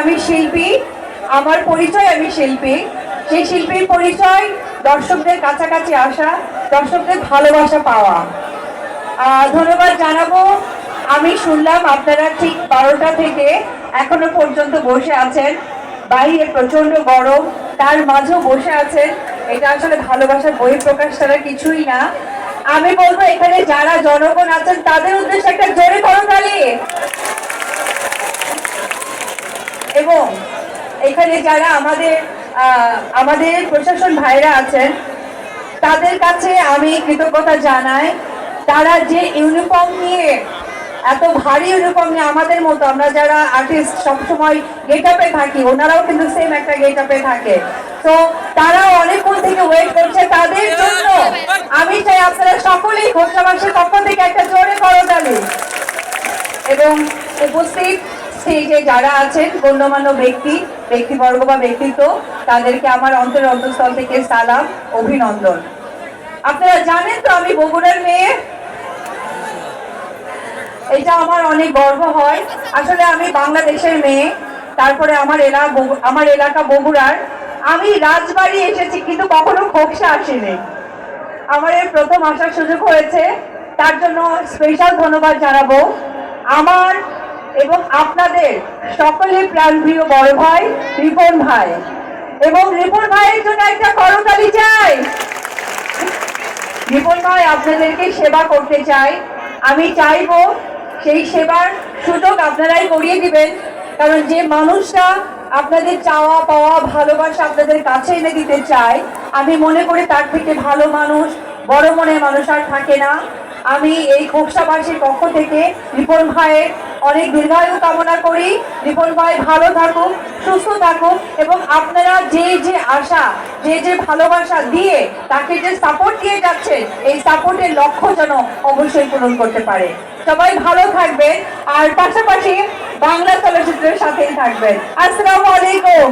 আমি শিল্পী। আমার পরিচয় আমি শিল্পী। সেই শিল্পীর পরিচয় দর্শকদের কাছাকাছি আসা, দর্শকদের ভালোবাসা পাওয়া। ধন্যবাদ জানাব। আমি শুনলাম আপনারা ঠিক বারোটা থেকে এখনও পর্যন্ত বসে আছেন। বাইরে প্রচণ্ড গরম, তার মাঝেও বসে আছেন। এটা আসলে ভালোবাসার বহিঃপ্রকাশ ছাড়া কিছুই না। আমি বলব এখানে যারা জনগণ আছেন, তাদের উদ্দেশ্যে একটা জোরে করতালি এবং এখানে যারা আমাদের আমাদের প্রশাসন ভাইরা আছেন, তাদের কাছে আমি কৃতজ্ঞতা জানাই। তারা যে ইউনিফর্ম নিয়ে, এত ভারী ইউনিফর্ম নিয়ে আমাদের মতো, আমরা যারা আর্টিস্ট সবসময় গেট আপে থাকি, ওনারাও কিন্তু সেম একটা গেট আপে থাকে। তো তারাও অনেকক্ষণ থেকে ওয়েট করছে তাদের জন্য। আমি চাই আপনারা সকলেই ঘোষণাবাসের পক্ষ থেকে একটা জোরে করতালি এবং উপস্থিত স্টেজে যারা আছেন, গণ্যমান্য ব্যক্তি, ব্যক্তিবর্গ বা ব্যক্তিত্ব, তাদেরকে আমার অন্তর অন্তঃস্থল থেকে সালাম, অভিনন্দন। আপনারা জানেন তো আমি বগুড়ার মেয়ে। এটা আমার অনেক গর্ব হয়। আসলে আমি বাংলাদেশের মেয়ে, তারপরে আমার এলাকা আমার এলাকা বগুড়ার। আমি রাজবাড়ি এসেছি, কিন্তু কখনো খোকসা আসিনি। আমার এই প্রথম আসার সুযোগ হয়েছে, তার জন্য স্পেশাল ধন্যবাদ জানাব। আমার এবং আপনাদের সকলের প্রাণপ্রিয় বড় ভাই, রিপন ভাই। এবং রিপন ভাইয়ের জন্য একটা করতালি চাই। রিপন ভাই, আপনাদেরকে সেবা করতে চাই। আমি চাইব সেই সেবার সুযোগ আপনারাই করিয়ে দিবেন। কারণ যে মানুষটা আপনাদের চাওয়া, পাওয়া, ভালোবাসা আপনাদের কাছে এনে দিতে চায়, আমি মনে করি তার থেকে ভালো মানুষ, বড় মনের মানুষ আর থাকে না। আমি এই খোকসাবাসীর পক্ষ থেকে রিপন ভাইয়ের অনেক দীর্ঘায়ু কামনা করি। রিপন ভাই ভালো থাকুক, সুস্থ থাকুক এবং আপনারা যে যে আশা, যে যে ভালোবাসা দিয়ে তাকে যে সাপোর্ট দিয়ে যাচ্ছেন, এই সাপোর্টের লক্ষ্য যেন অবশ্যই পূরণ করতে পারে। সবাই ভালো থাকবেন, আর পাশাপাশি বাংলা চলচ্চিত্রের সাথেই থাকবেন। আসসালামু আলাইকুম।